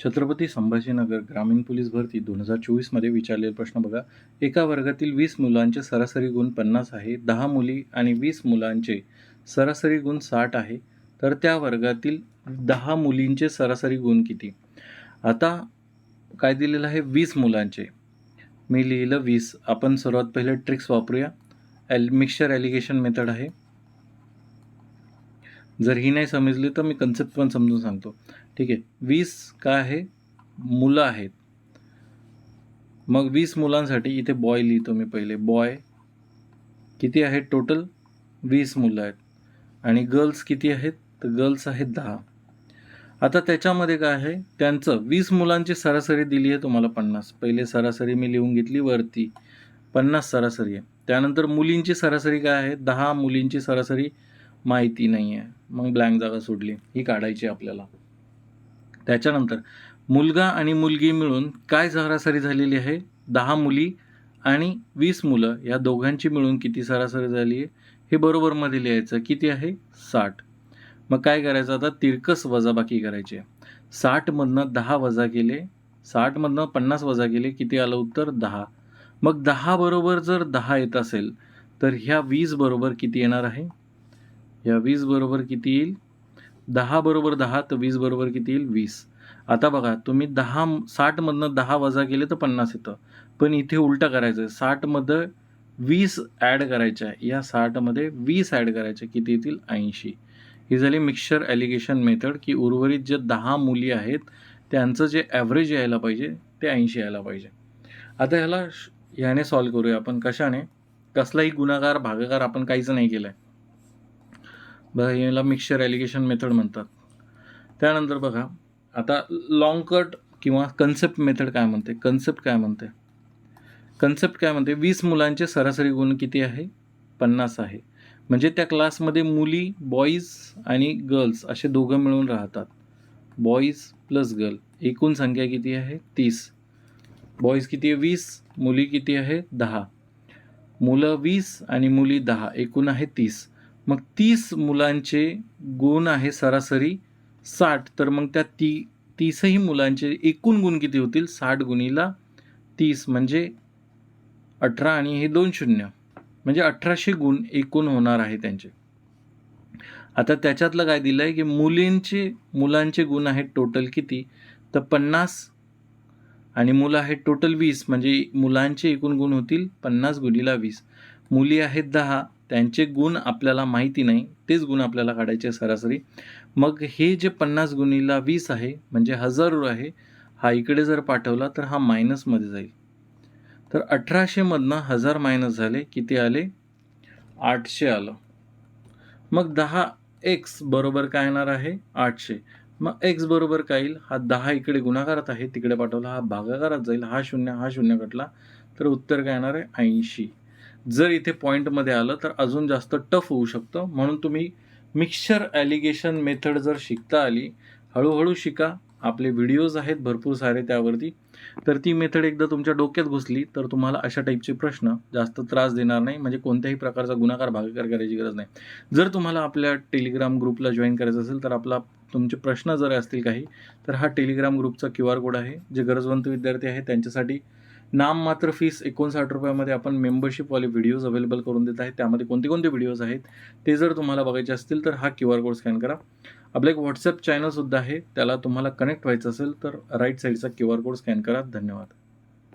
छत्रपती संभाजीनगर ग्रामीण पोलीस भरती दोन हजार चोवीसमध्ये विचारलेला प्रश्न बघा. एका वर्गातील वीस मुलांचे सरासरी गुण पन्नास आहे दहा मुली आणि वीस मुलांचे सरासरी गुण साठ आहे तर त्या वर्गातील दहा मुलींचे सरासरी गुण किती? आता काय दिलेलं आहे? वीस मुलांचे. मी लिहिलं वीस. आपण सर्वात पहिले ट्रिक्स वापरूया. एल मिक्सचर ॲलिगेशन मेथड आहे. जर ही नाही समजली तर मी कन्सेप्ट पण समजून सांगतो. ठीक आहे. वीस काय आहे? मुलं आहेत. मग वीस मुलांसाठी इथे बॉय लिहितो मी पहिले. बॉय किती आहेत टोटल वीस मुलं आहेत. आणि गर्ल्स किती आहेत? तर गर्ल्स आहेत दहा. आता त्याच्यामध्ये काय आहे? त्यांचं वीस मुलांची सरासरी दिली आहे तुम्हाला पन्नास. पहिले सरासरी मी लिहून घेतली वरती. पन्नास सरासरी आहे. त्यानंतर मुलींची सरासरी काय आहे? दहा मुलींची सरासरी माहिती नाही आहे मग ब्लँक जागा सोडली. ही काढायची आपल्याला. त्याच्यानंतर मुलगा आणि मुलगी मिळून काय सरासरी झालेली आहे? दहा मुली आणि वीस मुलं या दोघांची मिळून किती सरासरी झाली आहे? हे बरोबरमध्ये लिहायचं किती आहे? साठ. मग काय करायचं? आता तिरकस वजाबाकी करायची आहे. साठमधनं दहा वजा केले साठमधनं पन्नास वजा केले किती आलं उत्तर? दहा. मग दहा बरोबर जर दहा येत असेल तर ह्या वीस बरोबर किती येणार आहे? या वीस बरोबर किती येईल? दहा बरोबर दहा तर वीस बरोबर किती येईल? वीस. आता बघा तुम्ही दहा साठमधनं दहा वजा केले तर पन्नास येतं. पण इथे उलटं करायचं आहे. साठमध्ये वीस ॲड करायच्या आहे. या साठमध्ये वीस ॲड करायचे किती येतील? ऐंशी. ही झाली मिक्सचर ॲलिगेशन मेथड की उर्वरित जे दहा मुली आहेत त्यांचं जे ॲव्हरेज यायला पाहिजे ते ऐंशी यायला पाहिजे. आता ह्याला श- ह्याने सॉल्व करूया आपण कशाने? कसलाही गुणाकार भागाकार आपण काहीच नाही केलं आहे बघा याला मिक्सचर ॲलिगेशन मेथड म्हणतात. त्यानंतर बघा आता लॉंग कट किंवा कन्सेप्ट मेथड काय म्हणते? कन्सेप्ट काय म्हणते? कन्सेप्ट काय म्हणते? वीस मुलांचे सरासरी गुण किती आहे? पन्नास आहे. म्हणजे त्या क्लासमध्ये मुली बॉईज आणि गर्ल्स असे दोघं मिळून राहतात. बॉईज प्लस गर्ल एकूण संख्या किती आहे? तीस. बॉईज किती आहे? वीस. मुली किती आहे? दहा. मुलं वीस आणि मुली दहा. एकूण आहे तीस. मग तीस मुलांचे गुण आहे सरासरी साठ. तर मग त्या ती तीसही मुलांचे एकूण गुण किती होतील? साठ गुणीला तीस म्हणजे अठरा आणि हे दोन शून्य. म्हणजे अठराशे गुण एकूण होणार आहे त्यांचे. आता त्याच्यातलं काय दिलं आहे की मुलींचे मुलांचे गुण आहेत टोटल किती? तर पन्नास आणि मुलं आहेत टोटल वीस. म्हणजे मुलांचे एकूण गुण होतील पन्नास गुणीला वीस. मुली आहेत दहा त्यांचे गुण आपल्याला माहिती नाही तेच गुण आपल्याला काढायचे सरासरी. मग हे जे पन्नास गुणीला वीस आहे म्हणजे हजार आहे हा इकडे जर पाठवला तर हा मायनसमध्ये जाईल. तर अठराशेमधनं हजार मायनस झाले किती आले? आठशे आलं. मग दहा एक्स बरोबर काय येणार आहे? आठशे. मग एक्स बरोबर काय येईल? हा दहा इकडे गुणाकारात आहे तिकडे पाठवला हा भागाकारात जाईल हा शून्य हा शून्य कटला तर उत्तर काय येणार आहे? ऐंशी. जर इथे पॉईंटमध्ये आलं तर अजून जास्त टफ होऊ शकतं. म्हणून तुम्ही मिक्सचर ॲलिगेशन मेथड जर शिकता आली हळूहळू शिका. आपले व्हिडिओज आहेत भरपूर सारे त्यावरती. तर ती मेथड एकदा तुमच्या डोक्यात घुसली तर तुम्हाला अशा टाईपचे प्रश्न जास्त त्रास देणार नाही. म्हणजे कोणत्याही प्रकारचा गुणाकार भागाकार करायची गरज नाही. जर तुम्हाला आपल्या टेलिग्राम ग्रुपला जॉईन करायचं असेल तर आपला तुमचे प्रश्न जर असतील काही तर हा टेलिग्राम ग्रुपचा क्यू आर कोड आहे. जे गरजवंत विद्यार्थी आहेत त्यांच्यासाठी नाम मात्र फीस एकोणसाठ रुपयामध्ये आपण मेंबरशिपवाले व्हिडिओज अवेलेबल करून देत आहेत. त्यामध्ये कोणते कोणते व्हिडिओज आहेत ते जर तुम्हाला बघायचे असतील तर हा क्यू आर कोड स्कॅन करा. आपलं एक व्हॉट्सअप चॅनलसुद्धा आहे त्याला तुम्हाला कनेक्ट व्हायचं असेल तर राईट साईडचा क्यू आर कोड स्कॅन करा. धन्यवाद.